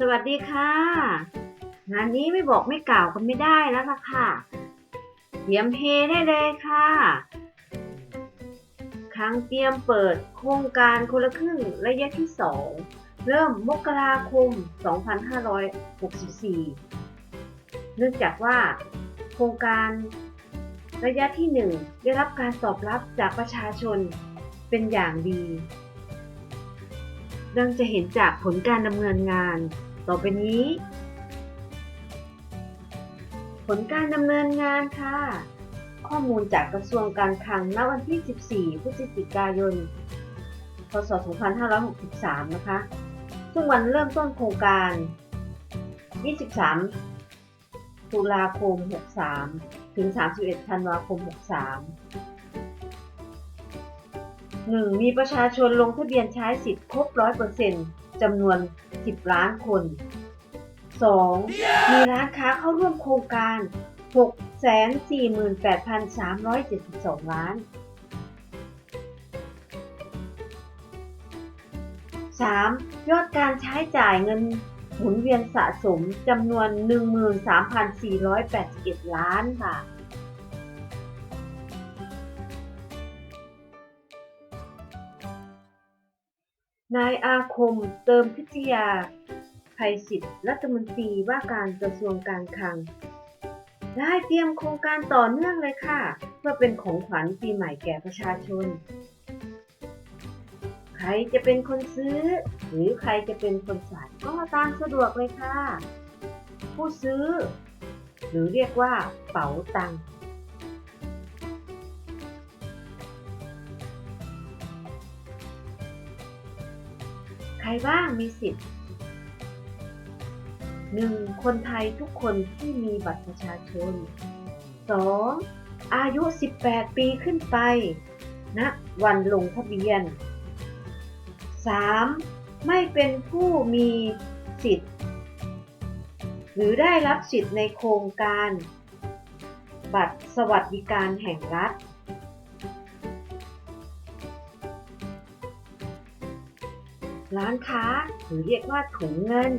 สวัสดีค่ะงานนี้ไม่บอกไม่กล่าวกันไม่ได้แล้วล่ะค่ะเตรียมเฮได้เลยค่ะ ครั้งเตรียมเปิดโครงการคนละครึ่งระยะที่ 2 เริ่มมกราคม 2564 เนื่องจากว่า โครงการระยะที่ 1 ได้รับการตอบรับจากประชาชนเป็นอย่างดี ดังจะเห็นจากผลการดำเนินงาน ต่อไปนี้ ผลการดำเนินงานค่ะ ข้อมูลจากกระทรวงการคลังณวันที่ 14 พฤศจิกายน พศ 2563 นะคะ ซึ่งวันเริ่มต้นโครงการ 23 ตุลาคม 63 ถึง 31 ธันวาคม 63 1. มีประชาชนลงทะเบียนใช้สิทธิ์ครบ 100%จำนวน 10 ล้านคน 2. มีร้านค้าเข้าร่วมโครงการ 648,372 ล้าน 3. ยอดการใช้จ่ายเงินหมุนเวียนสะสมจำนวน 13,481 ล้านค่ะ นายอาคม เติมพิทยาภัยศิษย์รัฐมนตรีว่าการกระทรวงการคลัง ได้เตรียมโครงการต่อเนื่องเลยค่ะ เพื่อเป็นของขวัญปีใหม่แก่ประชาชน ใครจะเป็นคนซื้อ หรือใครจะเป็นคนจ่ายก็ตามสะดวกเลยค่ะ ผู้ซื้อ หรือเรียกว่าเป๋าตังค์ รบ้างมีสิทธิ์ 1. คนไทยทุกคนที่มีบัตรประชาชน 2. อายุ 18 ปีขึ้นไปณวันลงทะเบียน 3. ไม่เป็นผู้มีสิทธิ์ หรือได้รับสิทธิ์ในโครงการ บัตรสวัสดิการแห่งรัฐ ร้านค้าหรือเรียกว่าถุงเงิน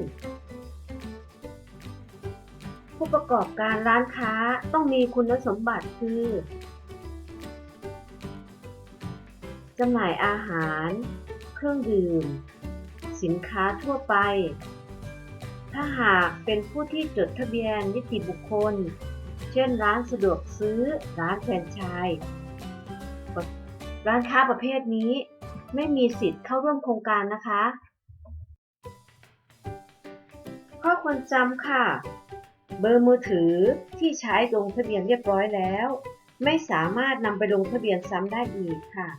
ผู้ประกอบการร้านค้าต้องมีคุณสมบัติคือจำหน่ายอาหาร เครื่องดื่ม สินค้าทั่วไป ถ้าหากเป็นผู้ที่จดทะเบียนนิติบุคคล เช่นร้านสะดวกซื้อ ร้านแฟรนไชส์ร้านค้าประเภทนี้ ไม่มีสิทธิ์เข้าร่วมโครงการนะคะ ข้อควรจำค่ะ เบอร์มือถือที่ใช้ลงทะเบียนเรียบร้อยแล้ว ไม่สามารถนำไปลงทะเบียนซ้ำได้อีกค่ะ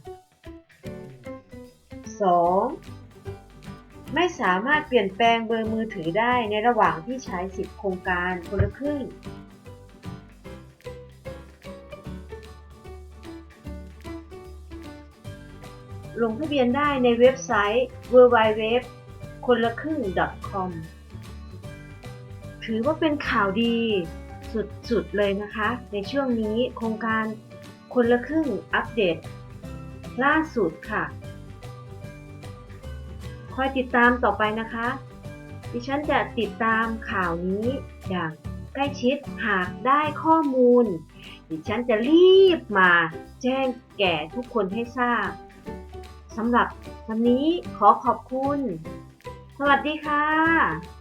2. ไม่สามารถเปลี่ยนแปลงเบอร์มือถือได้ในระหว่างที่ใช้สิทธิโครงการคนละครึ่ง ลงทะเบียนได้ในเว็บไซต์ www คนละครึ่ง .com ถือว่าเป็นข่าวดีสุดๆเลยนะคะ ในช่วงนี้โครงการคนละครึ่งอัปเดต ล่าสุดค่ะ คอยติดตามต่อไปนะคะ ดิฉันจะติดตามข่าวนี้อย่างใกล้ชิดหากได้ข้อมูล ดิฉันจะรีบมาแจ้งแก่ทุกคนให้ทราบ สำหรับวันนี้ขอขอบคุณ สวัสดีค่ะ